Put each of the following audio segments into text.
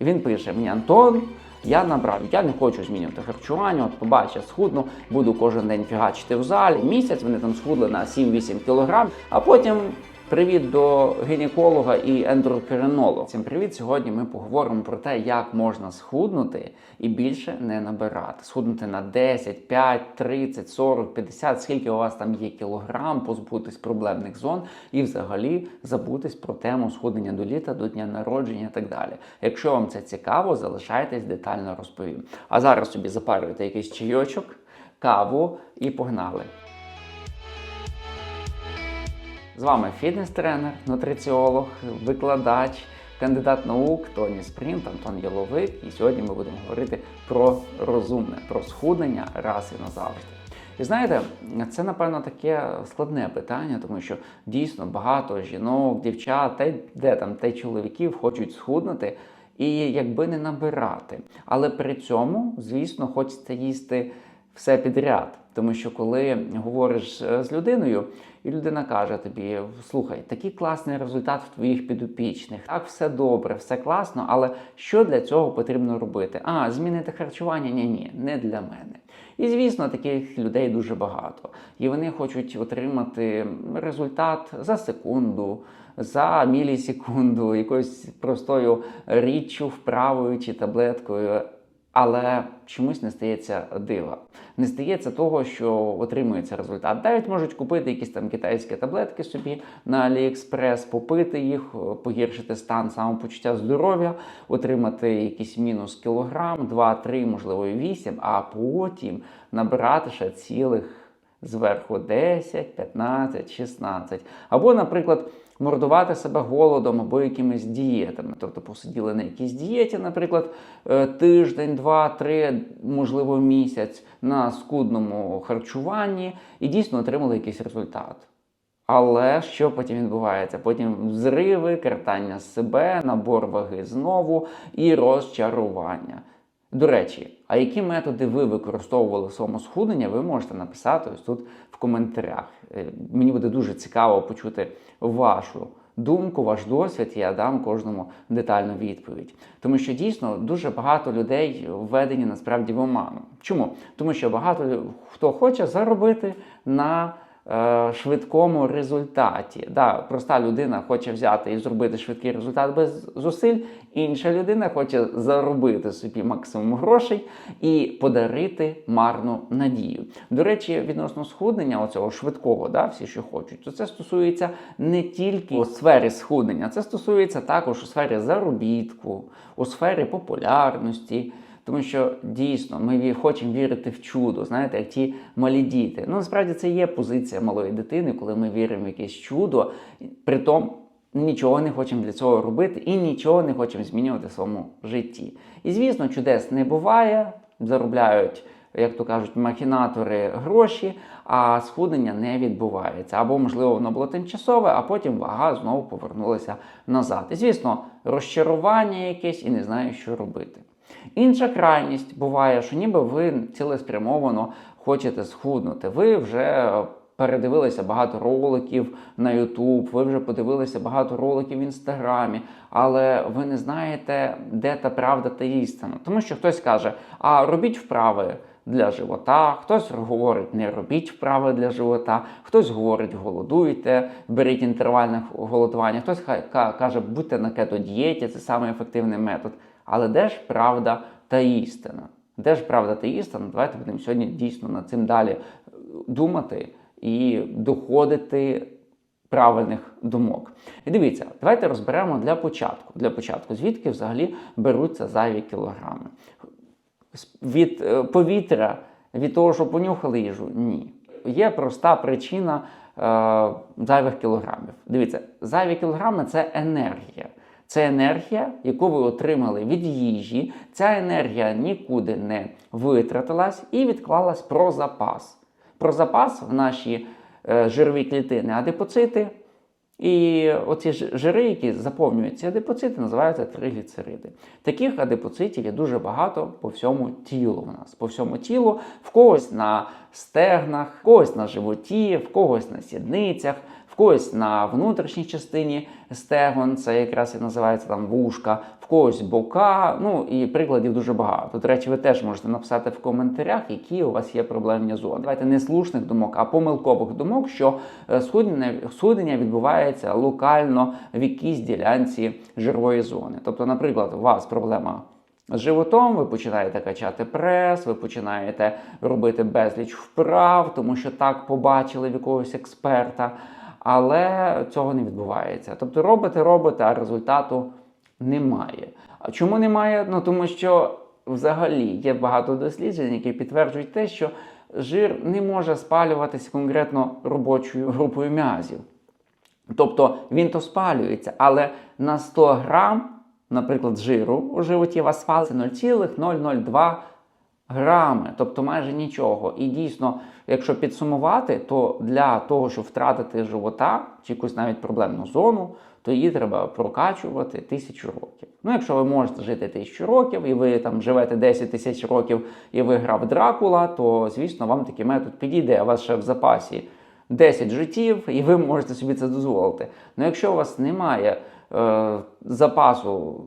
І він пише: мені Антон. Я набрав, я не хочу змінювати харчування. От побачу, я схудну, буду кожен день фігачити в залі. Місяць вони там схудли на 7-8 кілограм, а потім. Привіт до гінеколога і ендокринолога. Всім привіт! Сьогодні ми поговоримо про те, як можна схуднути і більше не набирати. Схуднути на 10, 5, 30, 40, 50, скільки у вас там є кілограм, позбутись проблемних зон і взагалі забутись про тему схуднення до літа, до дня народження і так далі. Якщо вам це цікаво, залишайтесь детально розповім. А зараз собі запарюйте якийсь чайочок, каву і погнали. З вами фітнес-тренер, нутриціолог, викладач, кандидат наук Тоні Спринт, Антон Яловик. І сьогодні ми будемо говорити про розумне, про схуднення раз і назавжди. І знаєте, це напевно таке складне питання, тому що дійсно багато жінок, дівчат, та й де там та й чоловіків хочуть схуднути і якби не набирати. Але при цьому, звісно, хочеться їсти все підряд. Тому що коли говориш з людиною, і людина каже тобі: слухай, такий класний результат в твоїх підопічних, так все добре, все класно, але що для цього потрібно робити? А, змінити харчування? Ні, ні, не для мене. І звісно, таких людей дуже багато. І вони хочуть отримати результат за секунду, за мілісекунду, якоюсь простою річчю, вправою чи таблеткою. Але чомусь не стається дива. Не стається того, що отримується результат. Навіть можуть купити якісь там китайські таблетки собі на Аліекспрес, попити їх, погіршити стан самопочуття здоров'я, отримати якийсь мінус кілограм, 2-3, можливо, і 8, а потім набрати ще цілих зверху 10, 15, 16. Або, наприклад, мордувати себе голодом або якимись дієтами. Тобто посиділи на якійсь дієті, наприклад, е, тиждень, два, три, можливо, місяць на скудному харчуванні і дійсно отримали якийсь результат. Але що потім відбувається? Потім взриви, картання себе, набор ваги знову і розчарування. До речі, а які методи ви використовували в своєму схуднення, ви можете написати ось тут в коментарях. Е, Мені буде дуже цікаво почути вашу думку, ваш досвід, і я дам кожному детальну відповідь. Тому що дійсно дуже багато людей введені насправді в оману. Чому? Тому що багато хто хоче заробити на Швидкому результаті. Да, Проста людина хоче взяти і зробити швидкий результат без зусиль. Інша людина хоче заробити собі максимум грошей і подарити марну надію. До речі, відносно схуднення, оцього швидкого, да, всі, що хочуть, то це стосується не тільки у сфері схуднення, це стосується також у сфері заробітку, у сфері популярності. Тому що дійсно ми хочемо вірити в чудо, знаєте, як ті малі діти. Ну, насправді це є позиція малої дитини, коли ми віримо в якесь чудо, при тому нічого не хочемо для цього робити і нічого не хочемо змінювати в своєму житті. І звісно, чудес не буває, заробляють. Як то кажуть, махінатори гроші, а схуднення не відбувається. Або, можливо, воно було тимчасове, а потім вага знову повернулася назад. І, звісно, розчарування якесь і не знаю, що робити. Інша крайність буває, що ніби ви цілеспрямовано хочете схуднути. Ви вже передивилися багато роликів на YouTube, ви вже подивилися багато роликів в інстаграмі, але ви не знаєте, де та правда та істина. Тому що хтось каже, а робіть вправи. Для живота, хтось говорить, не робіть вправи для живота, хтось говорить, голодуйте, беріть інтервальне голодування, хтось каже, будьте на кето-дієті, це самий ефективний метод. Але де ж правда та істина? Де ж правда та істина? Давайте будемо сьогодні дійсно над цим далі думати і доходити правильних думок. І дивіться, давайте розберемо для початку. Для початку, звідки взагалі беруться зайві кілограми. Від е, повітря, від того, що понюхали їжу? Ні. Є проста причина е, зайвих кілограмів. Дивіться, зайві кілограми це енергія. Це енергія, яку ви отримали від їжі. Ця енергія нікуди не витратилась і відклалась про запас. Про запас в наші е, жирові клітини, адипоцити. І оці жири, які заповнюють ці адипоцити, називаються тригліцериди. Таких адипоцитів є дуже багато по всьому тілу в нас. По всьому тілу, в когось на стегнах, в когось на животі, в когось на сідницях, когось на внутрішній частині стегон, це якраз і називається там вушка, в когось бока. Ну і прикладів дуже багато. До речі, ви теж можете написати в коментарях, які у вас є проблемні зони. Давайте не слушних думок, а помилкових думок, що е, схуднення відбувається локально в якійсь ділянці жирової зони. Тобто, наприклад, у вас проблема. З животом ви починаєте качати прес, ви починаєте робити безліч вправ, тому що так побачили в якогось експерта, але цього не відбувається. Тобто робите, робите, а результату немає. А чому немає? Ну тому що взагалі є багато досліджень, які підтверджують те, що жир не може спалюватися конкретно робочою групою м'язів. Тобто він то спалюється, але на 100 грам, наприклад, жиру у животі вас спалиться 0,002 грами, тобто майже нічого. І дійсно, якщо підсумувати, то для того, щоб втратити живота чи якусь навіть проблемну зону, то її треба прокачувати тисячу років. Ну, якщо ви можете жити тисячу років, і ви там живете 10 тисяч років і ви грав Дракула, то звісно вам такий метод підійде, а у вас ще в запасі 10 життів, і ви можете собі це дозволити. Ну, якщо у вас немає е, запасу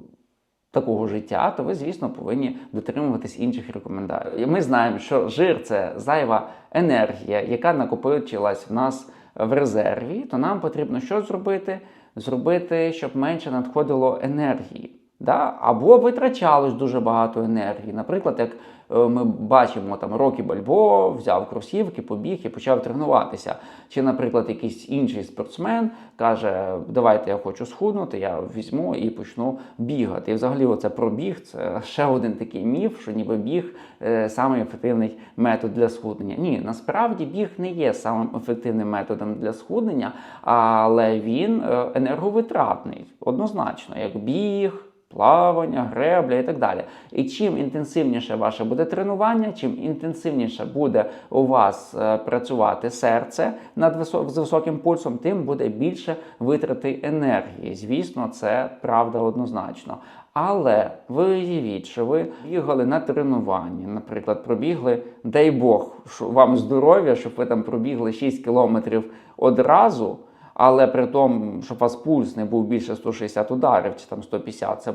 такого життя, то ви, звісно, повинні дотримуватись інших рекомендацій. Ми знаємо, що жир це зайва енергія, яка накопичилась в нас в резерві, то нам потрібно що зробити? Зробити, щоб менше надходило енергії. Да? Або витрачалось дуже багато енергії. Наприклад, як е, ми бачимо, там Рокі Бальбо взяв кросівки, побіг і почав тренуватися. Чи, наприклад, якийсь інший спортсмен каже, давайте я хочу схуднути, я візьму і почну бігати. І взагалі, оце пробіг це ще один такий міф, що ніби біг е, самий ефективний метод для схуднення. Ні, насправді біг не є самим ефективним методом для схуднення, але він е, енерговитратний, однозначно, як біг плавання, гребля і так далі. І чим інтенсивніше ваше буде тренування, чим інтенсивніше буде у вас е, працювати серце над висо- з високим пульсом, тим буде більше витрати енергії. Звісно, це правда однозначно. Але ви уявіть, що ви бігали на тренуванні, наприклад, пробігли, дай Бог, що вам здоров'я, щоб ви там пробігли 6 кілометрів одразу. Але при тому, щоб у вас пульс не був більше 160 ударів чи там 150, це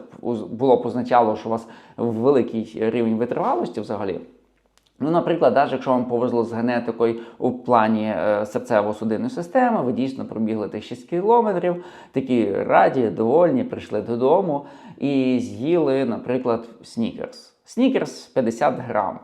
було б означало, що у вас великий рівень витривалості взагалі. Ну, наприклад, навіть якщо вам повезло з генетикою у плані е, серцево-судинної системи, ви дійсно пробігли тих 6 кілометрів, такі раді, довольні, прийшли додому і з'їли, наприклад, снікерс. Снікерс 50 грам.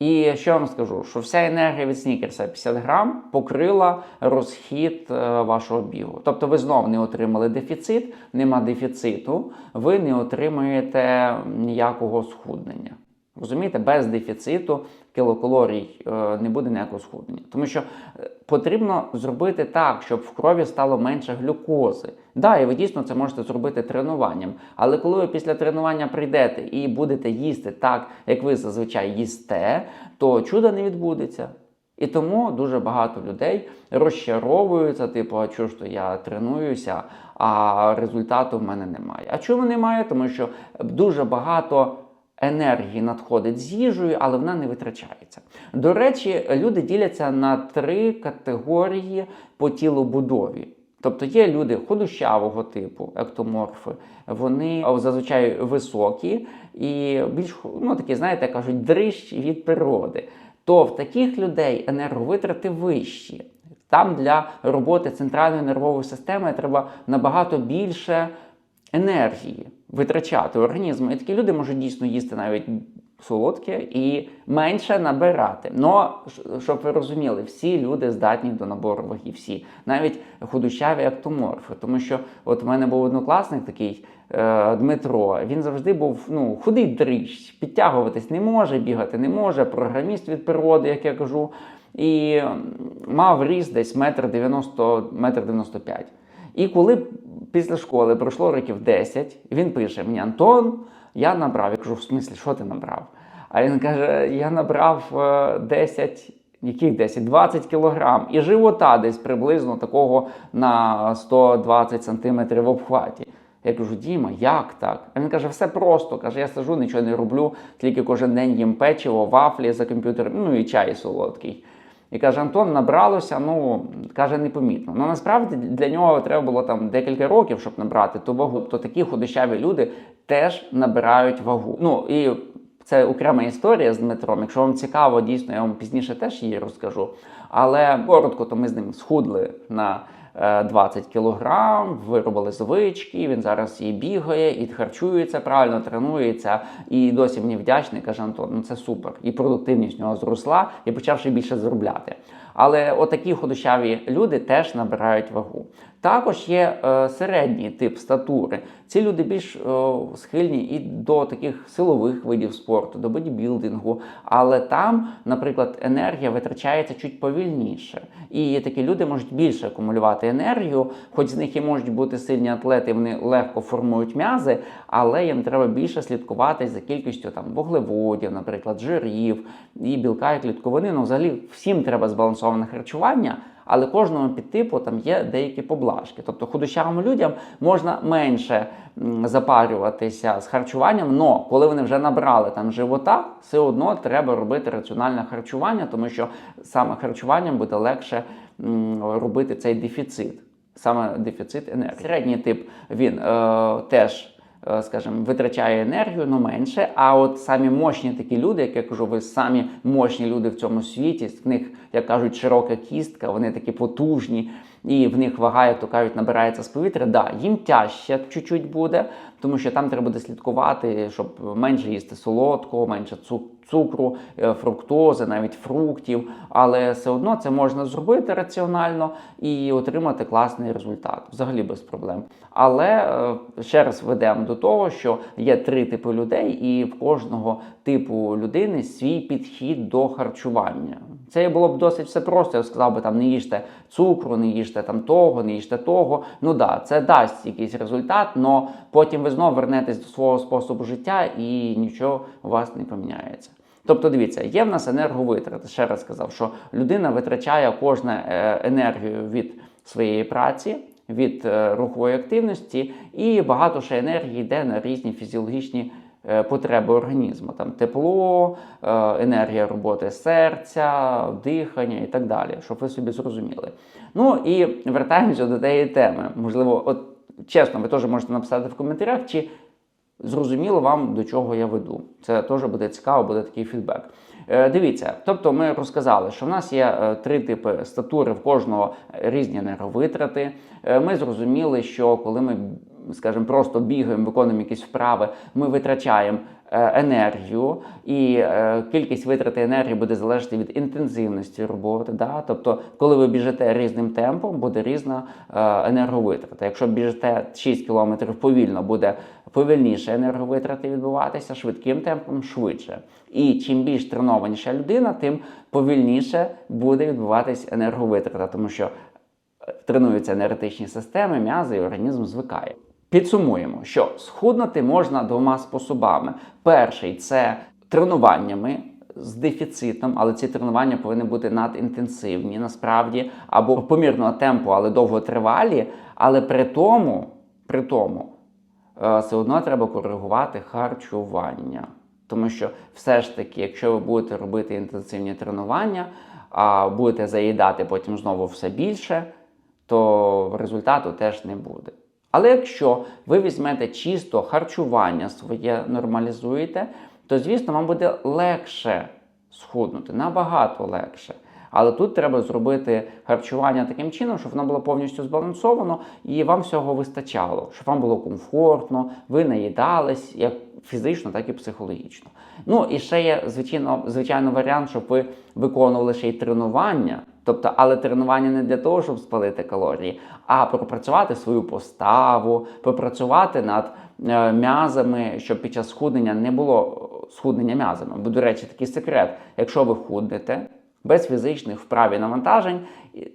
І що я вам скажу, що вся енергія від снікерса 50 грам покрила розхід е, вашого бігу. Тобто ви знов не отримали дефіцит, нема дефіциту, ви не отримаєте ніякого схуднення. Розумієте, без дефіциту кілокалорій е, не буде ніякого схуднення. Тому що е, потрібно зробити так, щоб в крові стало менше глюкози. Да, і ви дійсно це можете зробити тренуванням. Але коли ви після тренування прийдете і будете їсти так, як ви зазвичай їсте, то чуда не відбудеться. І тому дуже багато людей розчаровуються, типу, а чого ж то я тренуюся, а результату в мене немає. А чому немає? Тому що дуже багато енергії надходить з їжею, але вона не витрачається. До речі, люди діляться на три категорії по тілобудові. Тобто є люди худощавого типу, ектоморфи, вони зазвичай високі і більш ну, такі, знаєте, кажуть, дрищ від природи. То в таких людей енерговитрати вищі. Там для роботи центральної нервової системи треба набагато більше енергії витрачати організм. І такі люди можуть дійсно їсти навіть солодке і менше набирати. Но щоб ви розуміли, всі люди здатні до набору ваги, всі, навіть худощаві ектоморфи. Тому що от в мене був однокласник такий. е, Дмитро, він завжди був ну, худий дрищ, підтягуватись не може, бігати не може, програміст від природи, як я кажу, і мав ріст десь метр 90, метр 95. І коли після школи пройшло років 10, він пише мені: Антон, я набрав. Я кажу, в смислі, що ти набрав? А він каже: я набрав е, 10, яких 10? 20 кілограм. І живота десь приблизно такого на 120 сантиметрів в обхваті. Я кажу, Діма, як так? А він каже, все просто. Каже, я сижу, нічого не роблю, тільки кожен день їм печиво, вафлі за комп'ютером, ну і чай солодкий. І каже, Антон набралося, ну каже, непомітно. Ну насправді для нього треба було там декілька років, щоб набрати ту вагу. То такі худощаві люди теж набирають вагу. Ну і це окрема історія з Дмитром. Якщо вам цікаво, дійсно, я вам пізніше теж її розкажу. Але коротко, то ми з ним схудли на 20 кілограм, виробили звички. Він зараз і бігає, і харчується правильно, тренується. І досі мені вдячний. каже Антон, ну це супер. І продуктивність в нього зросла, і почав ще більше заробляти. Але отакі худощаві люди теж набирають вагу. Також є е, середній тип статури. Ці люди більш е, схильні і до таких силових видів спорту, до бодібілдингу. Але там, наприклад, енергія витрачається чуть повільніше. І такі люди можуть більше акумулювати енергію, хоч з них і можуть бути сильні атлети, вони легко формують м'язи, але їм треба більше слідкувати за кількістю там вуглеводів, наприклад, жирів і білка і клітковини. Ну, взагалі, всім треба збалансоване харчування. Але кожному підтипу там є деякі поблажки. Тобто худощавим людям можна менше запарюватися з харчуванням, але коли вони вже набрали там живота, все одно треба робити раціональне харчування, тому що саме харчуванням буде легше робити цей дефіцит, саме дефіцит енергії. Середній тип він е, теж. Е, Скажімо, витрачає енергію, ну менше. А от самі мощні такі люди, як я кажу, ви самі мощні люди в цьому світі, в них, як кажуть, широка кістка, вони такі потужні, і в них вага, як то кажуть, набирається з повітря. Да, їм тяжче чуть-чуть буде, тому що там треба буде слідкувати, щоб менше їсти солодкого, менше цу- цукру, е, фруктози, навіть фруктів. Але все одно це можна зробити раціонально і отримати класний результат, взагалі без проблем. Але е, ще раз ведемо до того, що є три типи людей, і в кожного типу людини свій підхід до харчування. Це було б досить все просто. Я сказав би там не їжте цукру, не їжте там того, не їжте того. Ну да, це дасть якийсь результат, але потім ви знову вернетесь до свого способу життя і нічого у вас не поміняється. Тобто, дивіться, є в нас енерговитрати. Ще раз сказав, що людина витрачає кожну е, енергію від своєї праці, від е, рухової активності, і багато ще енергії йде на різні фізіологічні потреби організму. Там тепло, е, енергія роботи серця, дихання і так далі, щоб ви собі зрозуміли. Ну і вертаємося до тієї теми. Можливо, от чесно, ви теж можете написати в коментарях, чи зрозуміло вам, до чого я веду. Це теж буде цікаво, буде такий фідбек. Е, Дивіться, тобто ми розказали, що в нас є е, три типи статури, в кожного різні енерговитрати. Е, Ми зрозуміли, що коли ми, скажімо, просто бігаємо, виконуємо якісь вправи, ми витрачаємо е, енергію, і е, кількість витрати енергії буде залежати від інтенсивності роботи. Да? Тобто, коли ви біжите різним темпом, буде різна е, енерговитрата. Якщо біжите 6 км повільно, буде повільніше енерговитрати відбуватися, швидким темпом швидше. І чим більш тренованіша людина, тим повільніше буде відбуватись енерговитрата, тому що тренуються енергетичні системи, м'язи і організм звикає. Підсумуємо, що схуднути можна двома способами. Перший це тренуваннями. З дефіцитом, але ці тренування повинні бути надінтенсивні насправді, або помірного темпу, але довготривалі. Але при тому, при тому е, все одно треба коригувати харчування. Тому що все ж таки, якщо ви будете робити інтенсивні тренування, а будете заїдати потім знову все більше, то результату теж не буде. Але якщо ви візьмете чисто харчування своє нормалізуєте, то звісно вам буде легше схуднути, набагато легше. Але тут треба зробити харчування таким чином, щоб воно було повністю збалансовано і вам всього вистачало, щоб вам було комфортно, ви наїдались як фізично, так і психологічно. Ну і ще є звичайно, звичайно варіант, щоб ви виконували ще й тренування. Тобто, але тренування не для того, щоб спалити калорії, а пропрацювати свою поставу, попрацювати над е, м'язами, щоб під час схуднення не було е, схуднення м'язами. Бо, до речі, такий секрет: якщо ви худнете без фізичних вправ і навантажень,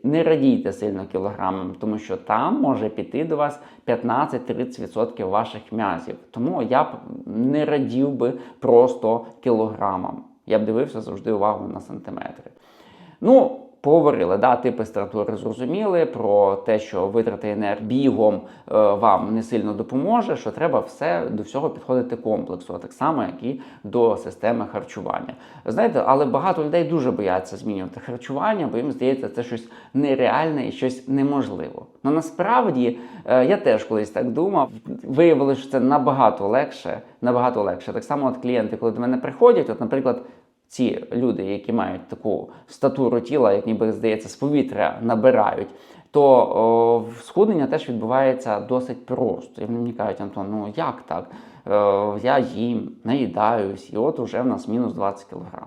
не радійте сильно кілограмам, тому що там може піти до вас 15-30% ваших м'язів. Тому я б не радів би просто кілограмам. Я б дивився завжди увагу на сантиметри. Ну, Поговорили, да, типи стратури зрозуміли про те, що витрати енергії е, вам не сильно допоможе, що треба все до всього підходити комплексу, так само, як і до системи харчування. Знаєте, але багато людей дуже бояться змінювати харчування, бо їм здається, це щось нереальне і щось неможливо. Ну насправді е, я теж колись так думав. Виявилося, що це набагато легше, набагато легше. Так само, от клієнти, коли до мене приходять, от, наприклад ці люди, які мають таку статуру тіла, як ніби здається, з повітря набирають, то о, схуднення теж відбувається досить просто. І вони мені кажуть, Антон, ну як так? Е, я їм, наїдаюсь, і от уже в нас мінус 20 кг.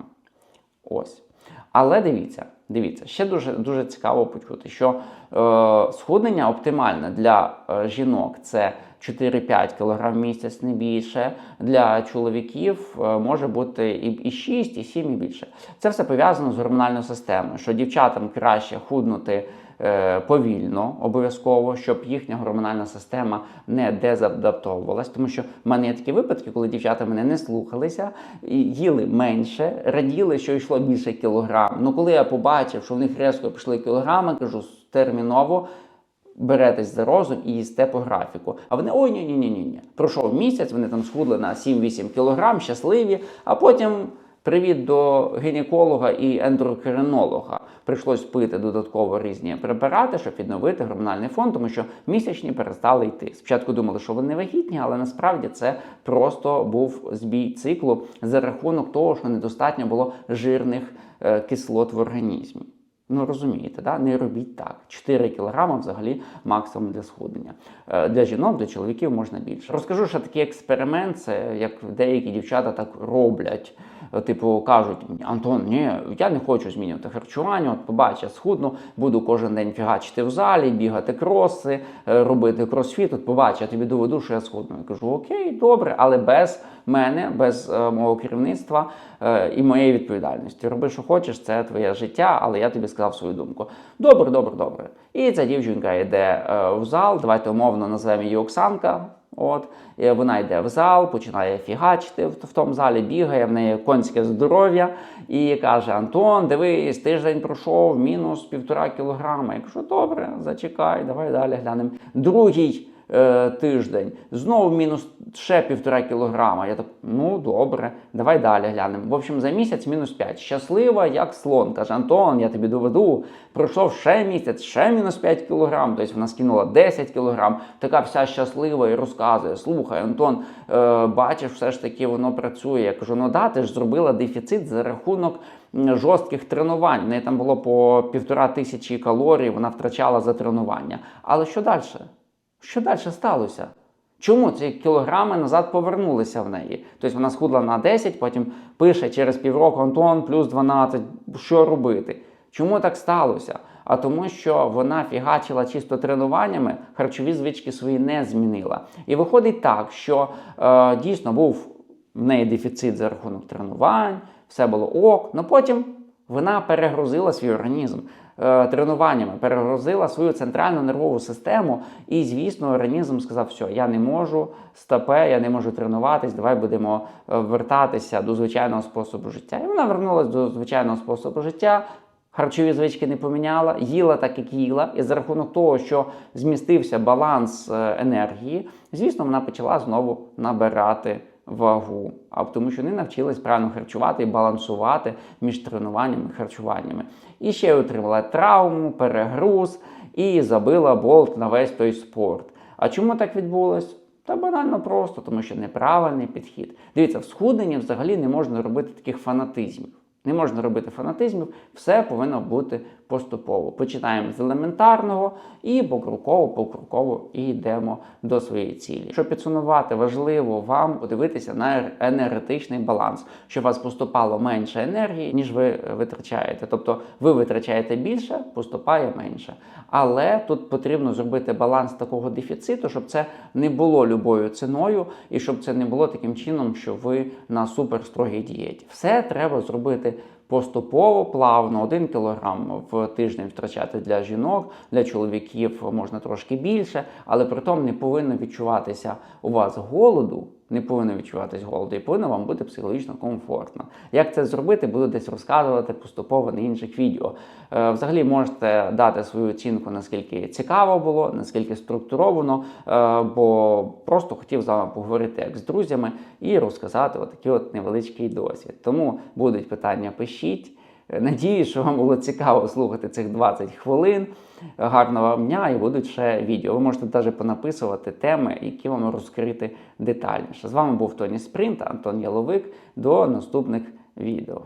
Ось. Але дивіться, дивіться, ще дуже дуже цікаво почути, що е, схуднення оптимальне для е, жінок це 4-5 кг в місяць, не більше. Для чоловіків е, може бути і, і 6, і 7, і більше. Це все пов'язано з гормональною системою, що дівчатам краще худнути. е, Повільно, обов'язково, щоб їхня гормональна система не дезадаптовувалась, тому що в мене є такі випадки, коли дівчата мене не слухалися, їли менше, раділи, що йшло більше кілограм. Ну коли я побачив, що в них різко пішли кілограми, кажу терміново. Беретесь за розум і їсте по графіку. А вони ой, ні, ні, ні, ні. Пройшов місяць, вони там схудли на 7-8 кілограм, щасливі, а потім. Привіт до гінеколога і ендокринолога. Прийшлось пити додатково різні препарати, щоб відновити гормональний фон, тому що місячні перестали йти. Спочатку думали, що вони вагітні, але насправді це просто був збій циклу за рахунок того, що недостатньо було жирних е, кислот в організмі. Ну розумієте, да? не робіть так. 4 кг взагалі максимум для схуднення. Е, Для жінок, для чоловіків можна більше. Розкажу, що такий експеримент, це як деякі дівчата так роблять. Е, Типу кажуть, Антон, ні, я не хочу змінювати харчування. От побач, я схудну, буду кожен день фігачити в залі, бігати кроси, е, робити кросфіт. От побач, я тобі доведу, що я схудну. Я кажу, окей, добре, але без мене, без мого керівництва і моєї відповідальності. Роби, що хочеш, це твоє життя, але я тобі сказав свою думку. Добре, добре, добре. І ця дівчинка йде е, в зал. Давайте умовно назвемо її Оксанка. От і вона йде в зал, починає фігачити в, тому залі, бігає, в неї конське здоров'я і каже: Антон, дивись, тиждень пройшов, мінус півтора кілограма. Я кажу, добре, зачекай, давай далі глянемо. Другий е, тиждень знову мінус ще півтора кілограма. Я так, ну добре, давай далі глянемо. В общем, за місяць мінус 5. Щаслива, як слон. Каже, Антон, я тобі доведу. Пройшов ще місяць, ще мінус 5 кілограм. Тобто вона скинула 10 кілограм. Така вся щаслива і розказує: слухай, Антон, е, бачиш, все ж таки воно працює. Я кажу, ну да, ти ж зробила дефіцит за рахунок жорстких тренувань. В неї там було по півтора тисячі калорій, вона втрачала за тренування. Але що далі? Що далі сталося? Чому ці кілограми назад повернулися в неї? Тобто вона схудла на 10, потім пише через півроку Антон плюс 12, що робити? Чому так сталося? А тому, що вона фігачила чисто тренуваннями, харчові звички свої не змінила. І виходить так, що е, дійсно був в неї дефіцит за рахунок тренувань, все було ок, але потім вона перегрузила свій організм тренуваннями, перегрузила свою центральну нервову систему, і, звісно, організм сказав, все, я не можу стопе, я не можу тренуватись, давай будемо е, вертатися до звичайного способу життя. І вона вернулася до звичайного способу життя. Харчові звички не поміняла, їла так, як їла, і за рахунок того, що змістився баланс е, енергії, звісно, вона почала знову набирати вагу. А тому, що не навчилась правильно харчувати і балансувати між тренуваннями і харчуваннями. І ще отримала травму, перегруз і забила болт на весь той спорт. А чому так відбулось? Та банально просто, тому що неправильний підхід. Дивіться, в схудненні взагалі не можна робити таких фанатизмів. Не можна робити фанатизмів, все повинно бути поступово. Починаємо з елементарного і покроково і йдемо до своєї цілі. Щоб підсумувати, важливо вам подивитися на енергетичний баланс, щоб вас поступало менше енергії, ніж ви витрачаєте. Тобто ви витрачаєте більше, поступає менше. Але тут потрібно зробити баланс такого дефіциту, щоб це не було любою ціною, і щоб це не було таким чином, що ви на суперстрогій дієті. Все треба зробити поступово, плавно, один кілограм в тиждень втрачати для жінок, для чоловіків можна трошки більше, але при тому не повинно відчуватися у вас голоду. Не повинно відчуватись голоду і повинно вам бути психологічно комфортно. Як це зробити, буду десь розказувати поступово на інших відео. Е, Взагалі можете дати свою оцінку, наскільки цікаво було, наскільки структуровано, е, бо просто хотів з вами поговорити як з друзями і розказати отакий от невеличкий досвід. Тому будуть питання, пишіть. Надіюсь, що вам було цікаво слухати цих 20 хвилин. Гарного вам дня і будуть ще відео. Ви можете навіть понаписувати теми, які вам розкрити детальніше. З вами був Тоні Спринт, Антон Яловик. До наступних відео.